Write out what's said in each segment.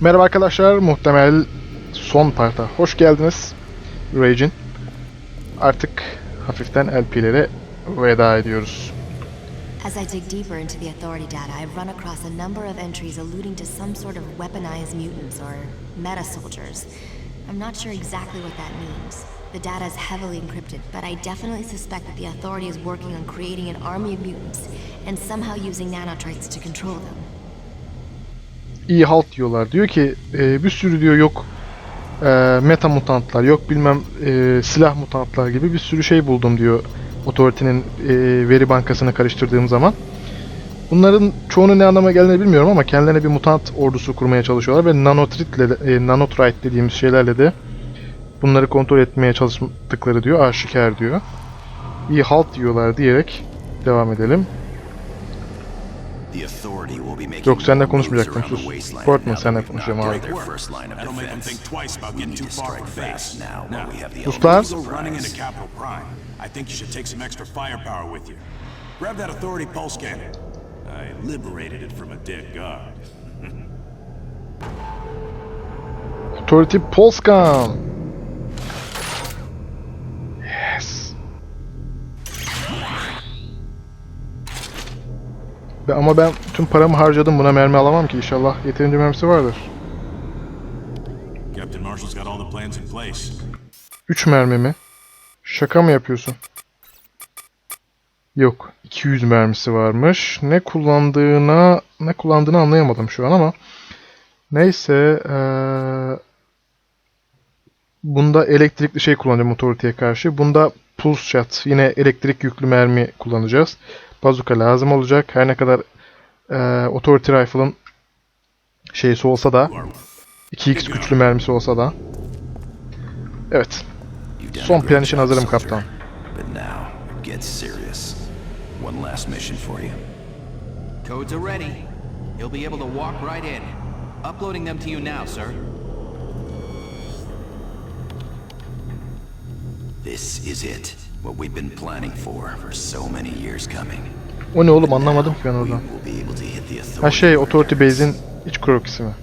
Merhaba arkadaşlar, muhtemel son parta hoş geldiniz. Rage'in. Artık hafiften LP'lere veda ediyoruz. As I dig deeper into the Authority data, I've run across a number of entries alluding to some sort of weaponized mutants or meta soldiers. I'm not sure exactly what that means. The data is heavily encrypted, but I definitely suspect that the Authority is working on creating an army of mutants and somehow using nanotraits to control them. İyi halt diyorlar. Diyor ki e, bir sürü diyor yok e, meta mutantlar, yok bilmem e, silah mutantlar gibi bir sürü şey buldum diyor. Authority'nin e, veri bankasını karıştırdığım zaman. Bunların çoğunun ne anlama geldiğini bilmiyorum ama kendilerine bir mutant ordusu kurmaya çalışıyorlar ve nanotrit e, nanotrite dediğimiz şeylerle de bunları kontrol etmeye çalıştıkları diyor, aşikar diyor. İyi halt diyorlar diyerek devam edelim. The authority Yok more konuşmayacaktım sus. Portman konuşacağım knocked abi. Capital Prime. I think you should take some extra firepower with you. Grab that authority pulse scanner. I liberated it from a dead guard. Authority Polskan. Yes. Ama ben tüm paramı harcadım buna mermi alamam ki inşallah yeterince mermisi vardır. Captain Marshall's got all the plans in place. 3 mermi mi? Şaka mı yapıyorsun? Yok, 200 mermisi varmış. Ne kullandığına ne kullandığını anlayamadım şu an ama neyse eee, bunda elektrikli şey kullanacağım otoriteye karşı. Bunda pulse shot yine elektrik yüklü mermi kullanacağız. Bazuka lazım olacak. Her ne kadar eee authority rifle'ın şeysi olsa da 2x güçlü mermisi olsa da Evet. Son plan için hazırım kaptan. But now, get serious. One last mission for you. Codes are ready. You'll be able to walk right in. Uploading them to you now, sir. This is it. What we've been planning for for so many years coming. O ne oğlum anlamadım ki ben oradan. will be able to hit the Ha şey Authority. Base'in iç krokisi mi?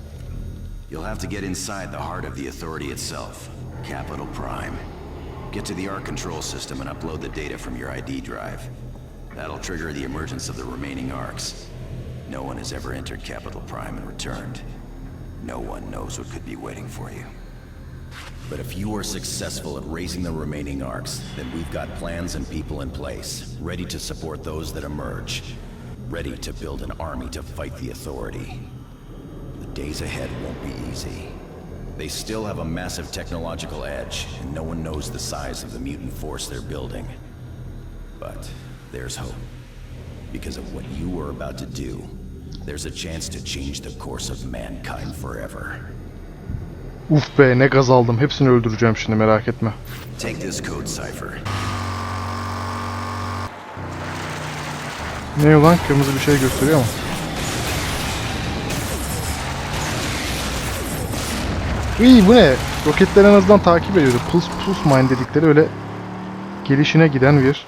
You'll have to get inside the heart of the authority itself, Capital Prime. Get to the ARC control system and upload the data from your ID drive. That'll trigger the emergence of the remaining ARCs. No one has ever entered Capital Prime and returned. No one knows what could be waiting for you. But if you are successful at raising the remaining ARCs, then we've got plans and people in place, ready to support those that emerge. Ready to build an army to fight the authority. The days ahead won't be easy. They still have a massive technological edge, and no one knows the size of the mutant force they're building. But there's hope. Because of what you are about to do, there's a chance to change the course of mankind forever. Uf be ne gaz aldım. Hepsini öldüreceğim şimdi merak etme. Take this code cipher. Ne ulan kırmızı bir şey gösteriyor ama. İyi bu ne? Roketler en azından takip ediyordu. Pulse, pulse mine dedikleri öyle gelişine giden bir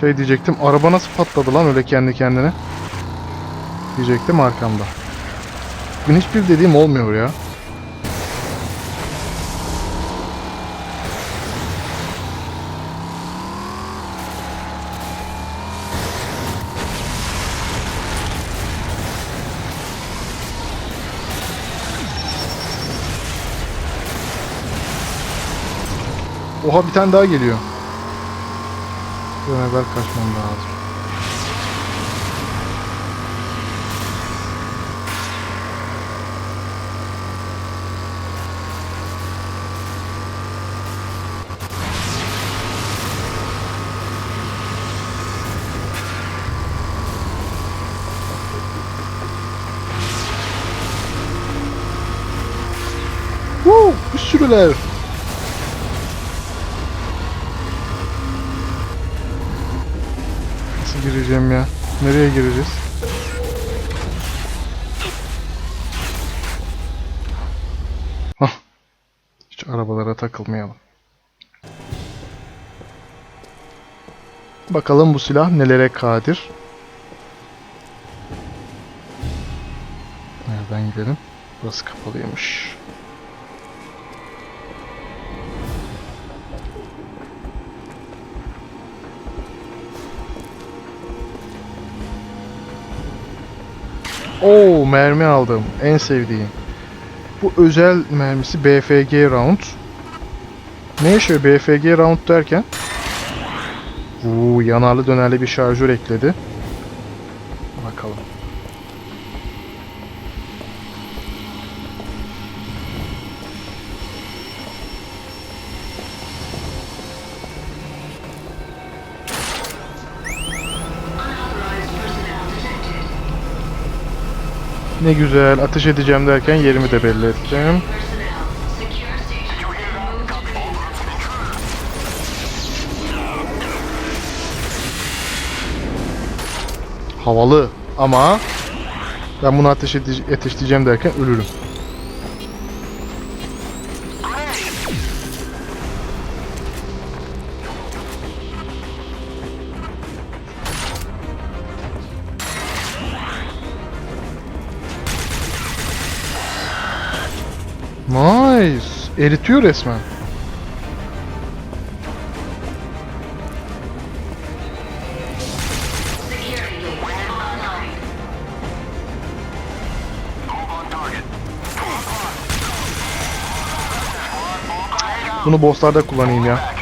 şey diyecektim. Araba nasıl patladı lan öyle kendi kendine? Diyecektim arkamda. Bugün hiçbir dediğim olmuyor ya. Oha bir tane daha geliyor. Bir evvel kaçmam lazım. Woo! Bir sürüler. Nereye gireceğiz? Hah. Hiç arabalara takılmayalım. Bakalım bu silah nelere kadir. Nereden gidelim? Burası kapalıymış. Oo mermi aldım. En sevdiğim. Bu özel mermisi BFG round. Ne yaşıyor BFG round derken? Uuu yanarlı dönerli bir şarjör ekledi. Ne güzel ateş edeceğim derken yerimi de belli ettim. Havalı ama ben bunu ateş ede- ateşleyeceğim derken ölürüm. Eritiyor resmen. Bunu bosslarda kullanayım ya.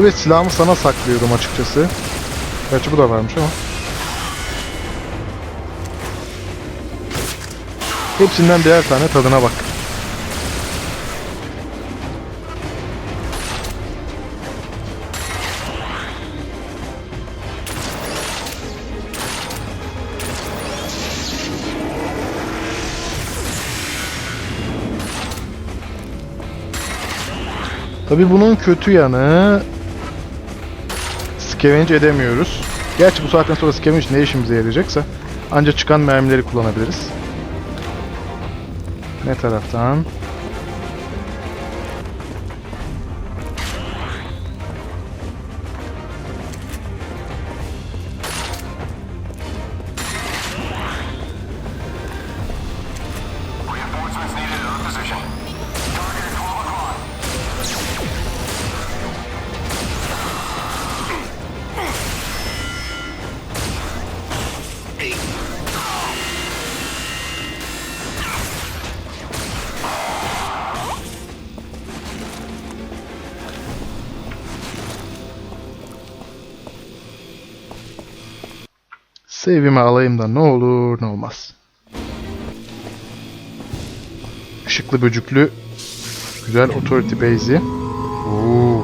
Evet silahımı sana saklıyordum açıkçası. Gerçi bu da varmış ama. Hepsinden birer tane tadına bak. Tabi bunun kötü yanı scavenge edemiyoruz. Gerçi bu saatten sonra scavenge ne işimize yarayacaksa ancak çıkan mermileri kullanabiliriz. Ne taraftan? Save'imi alayım da ne olur ne olmaz. Işıklı böcüklü güzel authority base'i. Oo.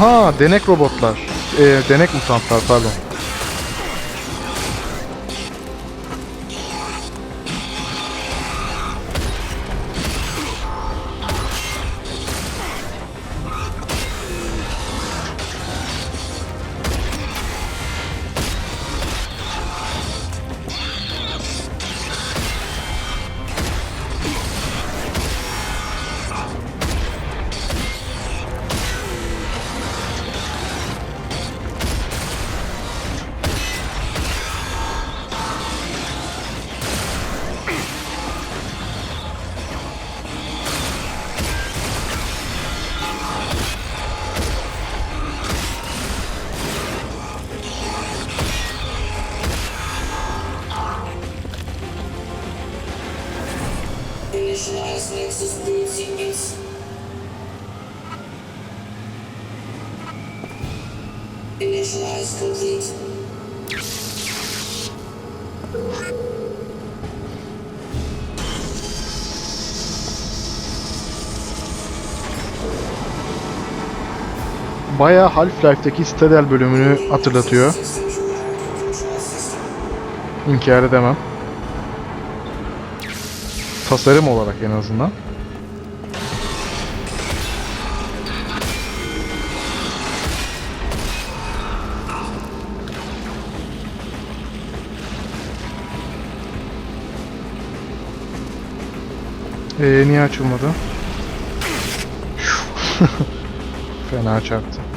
Aha denek robotlar. Ee, denek mutantlar pardon. Bayağı Half-Life'deki Citadel bölümünü hatırlatıyor. İnkar edemem. Tasarım olarak en azından. Ee, niye açılmadı? Fena çarptı.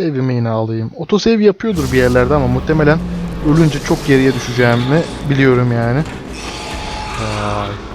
Save'imi yine alayım. Otosave yapıyordur bir yerlerde ama muhtemelen ölünce çok geriye düşeceğimi biliyorum yani. Vay.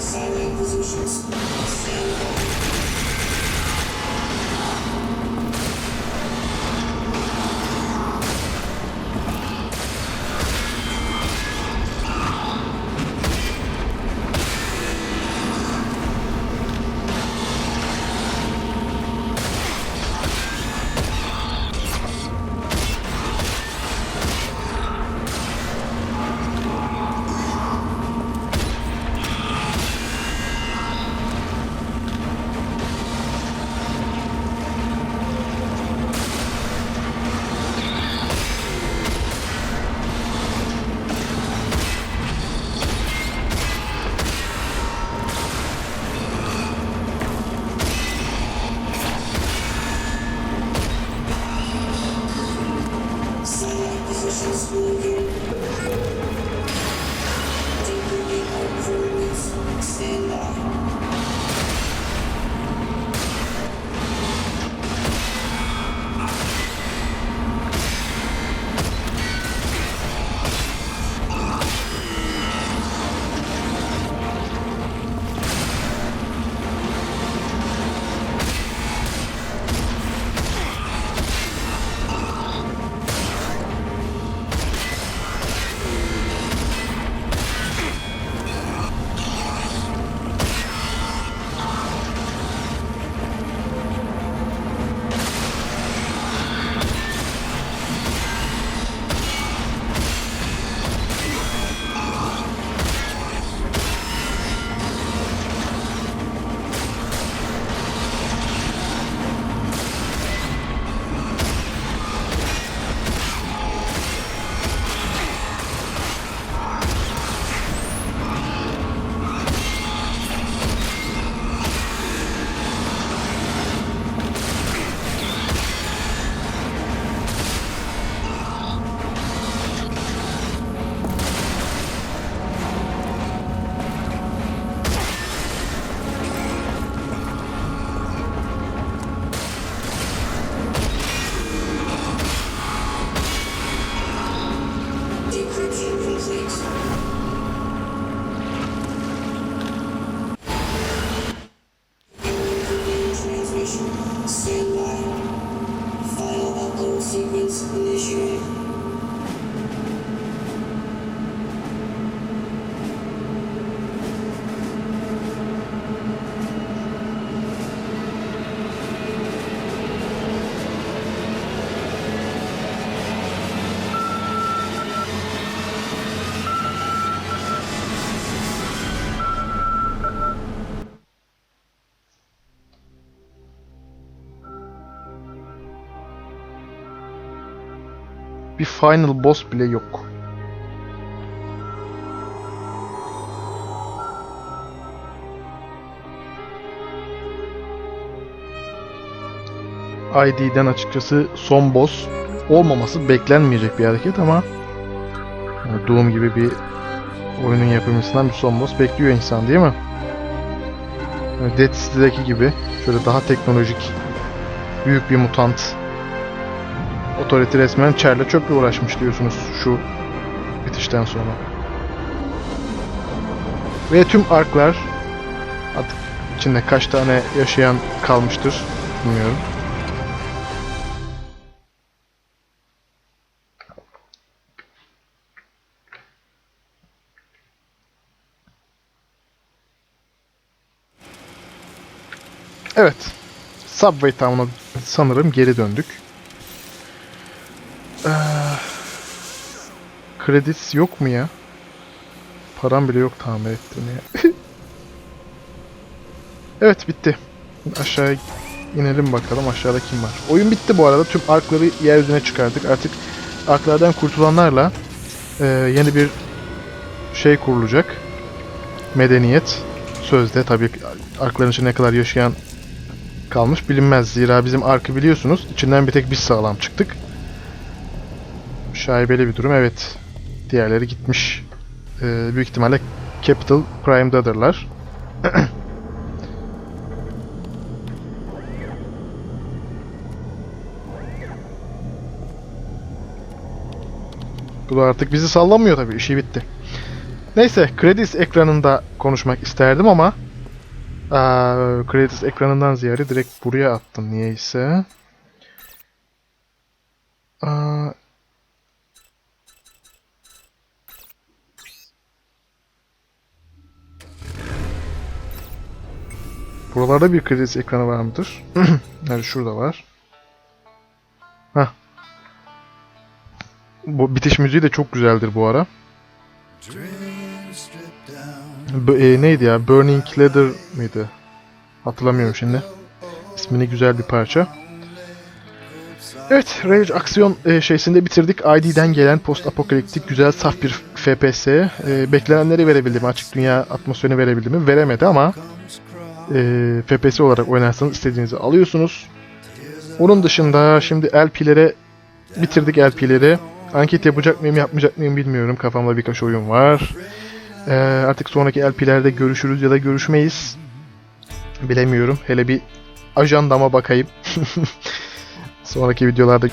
Silent positions. Silent. Bir final boss bile yok. ID'den açıkçası son boss olmaması beklenmeyecek bir hareket ama yani Doom gibi bir oyunun yapımcısından bir son boss bekliyor insan değil mi? Dead City'deki gibi şöyle daha teknolojik büyük bir mutant Otorite resmen çerle çöple uğraşmış diyorsunuz şu bitişten sonra. Ve tüm arklar artık içinde kaç tane yaşayan kalmıştır bilmiyorum. Evet. Subway Town'a sanırım geri döndük. Kredis yok mu ya? Param bile yok tamir ettirmeye. evet bitti. Aşağıya inelim bakalım aşağıda kim var. Oyun bitti bu arada. Tüm arkları yeryüzüne çıkardık. Artık arklardan kurtulanlarla e, yeni bir şey kurulacak. Medeniyet. Sözde tabii arkların içinde ne kadar yaşayan kalmış bilinmez. Zira bizim arkı biliyorsunuz. içinden bir tek biz sağlam çıktık. Şaibeli bir durum evet. Diğerleri gitmiş. Ee, büyük ihtimalle Capital Prime'dadırlar. Bu da artık bizi sallamıyor tabii. işi bitti. Neyse, Credits ekranında konuşmak isterdim ama eee Credits ekranından ziyade direkt buraya attım niyeyse. Aa, Buralarda bir Credits ekranı var mıdır? Nerede? Şurada var. Hah. Bu bitiş müziği de çok güzeldir bu ara. B- e, neydi ya? Burning Leather mıydı? Hatırlamıyorum şimdi. İsmini güzel bir parça. Evet, Rage aksiyon e, şeysinde bitirdik. ID'den gelen post apokaliptik güzel saf bir FPS. E, beklenenleri verebildi mi? Açık dünya atmosferini verebildi mi? Veremedi ama e, FPS olarak oynarsanız istediğinizi alıyorsunuz. Onun dışında şimdi LP'lere bitirdik LP'leri. Anket yapacak mıyım yapmayacak mıyım bilmiyorum. Kafamda birkaç oyun var. Ee, artık sonraki LP'lerde görüşürüz ya da görüşmeyiz. Bilemiyorum. Hele bir ajandama bakayım. sonraki videolarda